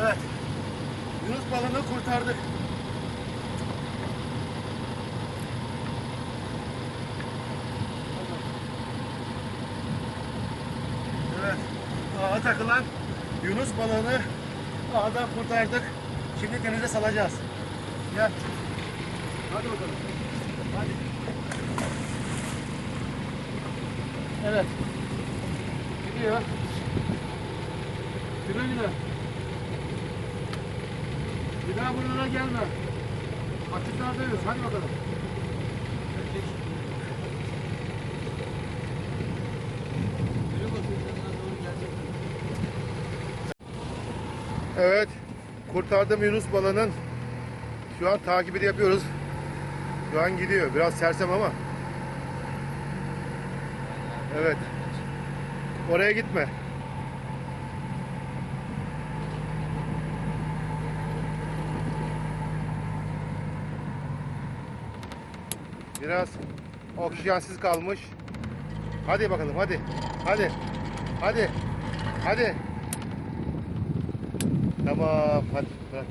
Evet. Yunus balığını kurtardık. Evet. Ağa takılan Yunus balığını ağdan kurtardık. Şimdi denize salacağız. Gel. Hadi bakalım. Hadi. Evet. Gidiyor. Güle güle. Daha buralara gelme. Açıklardayız. Hadi bakalım. Evet. Kurtardım Yunus balığının. Şu an takibini yapıyoruz. Şu an gidiyor. Biraz sersem ama. Evet. Oraya gitme. Biraz oksijensiz kalmış. Hadi bakalım hadi. Hadi. Hadi. Hadi. Tamam hadi bırak.